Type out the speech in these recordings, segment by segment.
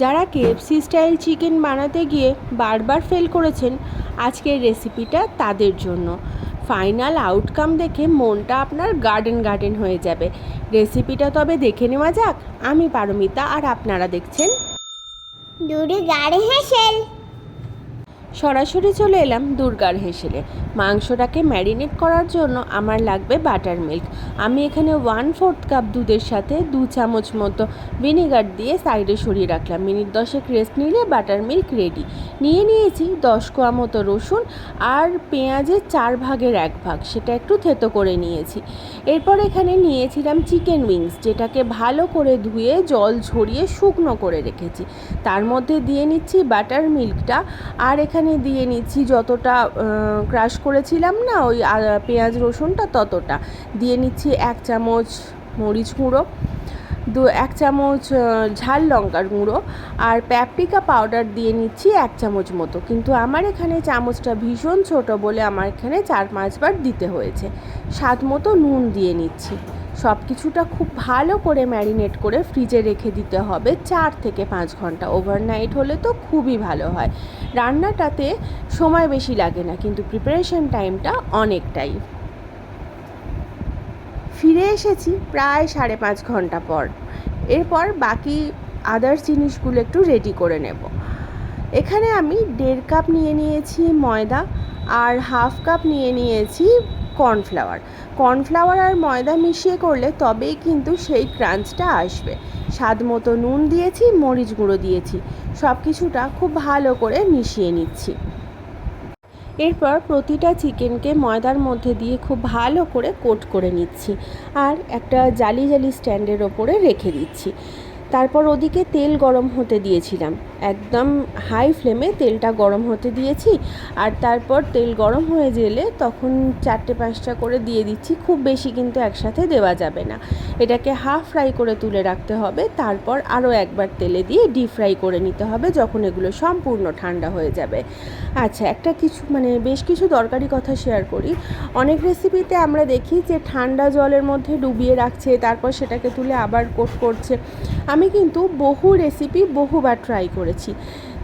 যারা KFC style chicken বানাতে গিয়ে বারবার ফেল করেছেন, আজকের রেসিপিটা তাদের জন্য। ফাইনাল আউটকাম দেখে মনটা আপনার গার্ডেন গার্ডেন হয়ে যাবে। রেসিপিটা তবে দেখে নেওয়া যাক। আমি পারমিতা আর আপনারা দেখছেন দূরে গাড়ি হেসেল। সরাসরি চলে এলাম দুর্গার হেসেলে। মাংসটাকে ম্যারিনেট করার জন্য আমার লাগবে বাটার মিল্ক। আমি এখানে ওয়ান ফোর্থ কাপ দুধের সাথে দু চামচ মতো ভিনেগার দিয়ে সাইডে সরিয়ে রাখলাম। মিনিট দশেক রেস্ট নিলে বাটার মিল্ক রেডি। নিয়ে নিয়েছি দশ কোয়া মতো রসুন আর পেঁয়াজের চার ভাগের এক ভাগ, সেটা একটু থেতো করে নিয়েছি। এরপর এখানে নিয়েছিলাম চিকেন উইংস, যেটাকে ভালো করে ধুয়ে জল ঝরিয়ে শুকনো করে রেখেছি। তার মধ্যে দিয়ে নিচ্ছি বাটার মিল্কটা আর এখানে দিয়ে নিচ্ছি যতটা ক্রাশ করেছিলাম না, ওই পেঁয়াজ রসুনটা ততটা। দিয়ে নিচ্ছি এক চামচ মরিচ গুঁড়ো, দু, এক চামচ ঝাল লঙ্কার গুঁড়ো, আর প্যাপরিকা পাউডার দিয়ে নিচ্ছি এক চামচ মতো। কিন্তু আমার এখানে চামচটা ভীষণ ছোট বলে আমার এখানে চার পাঁচবার দিতে হয়েছে। স্বাদ মতো নুন দিয়ে নিচ্ছি। সব কিছুটা খুব ভালো করে ম্যারিনেট করে ফ্রিজে রেখে দিতে হবে চার থেকে পাঁচ ঘণ্টা। ওভারনাইট হলে তো খুবই ভালো হয়। রান্নাটাতে সময় বেশি লাগে না, কিন্তু প্রিপারেশন টাইমটা অনেকটাই। ফিরে এসেছি প্রায় সাড়ে পাঁচ ঘণ্টা পর। এরপর বাকি আদার্স জিনিসগুলো একটু রেডি করে নেব। এখানে আমি দেড় কাপ নিয়ে নিয়েছি ময়দা আর হাফ কাপ নিয়ে নিয়েছি কর্নফ্লাওয়ার। কর্নফ্লাওয়ার আর ময়দা মিশিয়ে করলে তবেই কিন্তু সেই ক্রাঞ্চটা আসবে। স্বাদ মতো নুন দিয়েছি, মরিচ গুঁড়ো দিয়েছি। সব কিছুটা খুব ভালো করে মিশিয়ে নিচ্ছি। এরপর প্রতিটা চিকেনকে ময়দার মধ্যে দিয়ে খুব ভালো করে কোট করে নিচ্ছি। আর একটা জালি জালি স্ট্যান্ডের ওপরে রেখে দিচ্ছি। তারপর ওদিকে তেল গরম হতে দিয়েছিলাম। একদম হাই ফ্লেমে তেলটা গরম হতে দিয়েছি আর তারপর তেল গরম হয়ে গেলে তখন চারটে পাঁচটা করে দিয়ে দিচ্ছি। খুব বেশি কিন্তু একসাথে দেওয়া যাবে না। এটাকে হাফ ফ্রাই করে তুলে রাখতে হবে। তারপর আরও একবার তেলে দিয়ে ডিপ ফ্রাই করে নিতে হবে যখন এগুলো সম্পূর্ণ ঠান্ডা হয়ে যাবে। আচ্ছা একটা কিছু মানে বেশ কিছু দরকারি কথা শেয়ার করি। অনেক রেসিপিতে আমরা দেখি যে ঠান্ডা জলের মধ্যে ডুবিয়ে রাখছে, তারপর সেটাকে তুলে আবার কোট করছে। আমি কিন্তু বহু রেসিপি বহুবার ট্রাই করেছি।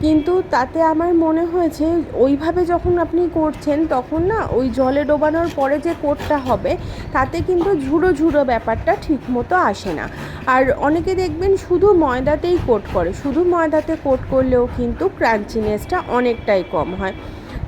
কিন্তু তাতে আমার মনে হয়েছে, ওইভাবে যখন আপনি করছেন, তখন না ওই জলে ডোবানোর পরে যে কোটটা হবে, তাতে কিন্তু ঝুড়ো ঝুড়ো ব্যাপারটা ঠিক মতো আসে না। আর অনেকে দেখবেন শুধু ময়দাতেই কোট করে, শুধু ময়দাতে কোট করলেও কিন্তু ক্রাঞ্চিনেসটা অনেকটাই কম হয়।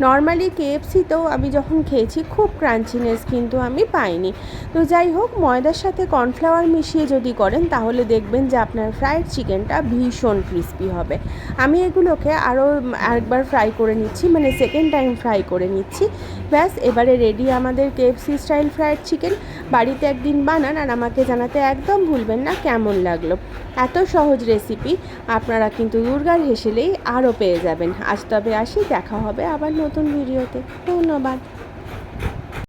নর্মালি কেএফসিতেও আমি যখন খেয়েছি খুব ক্রাঞ্চিনেস কিন্তু আমি পাইনি। তো যাই হোক, ময়দার সাথে কর্নফ্লাওয়ার মিশিয়ে যদি করেন, তাহলে দেখবেন যে আপনার ফ্রাইড চিকেনটা ভীষণ ক্রিস্পি হবে। আমি এগুলোকে আরও একবার ফ্রাই করে নিচ্ছি মানে সেকেন্ড টাইম ফ্রাই করে নিচ্ছি। ব্যাস, এবারে রেডি আমাদের কেএফসি স্টাইল ফ্রাইড চিকেন বাড়িতে একদিন বানান আর আমাকে জানাতে একদম ভুলবেন না কেমন লাগল। এত সহজ রেসিপি আপনারা কিন্তু দুর্গার হেসেলেই আরও পেয়ে যাবেন। আজ তবে আসি, দেখা হবে আবার নতুন ভিডিওতে ধন্যবাদ।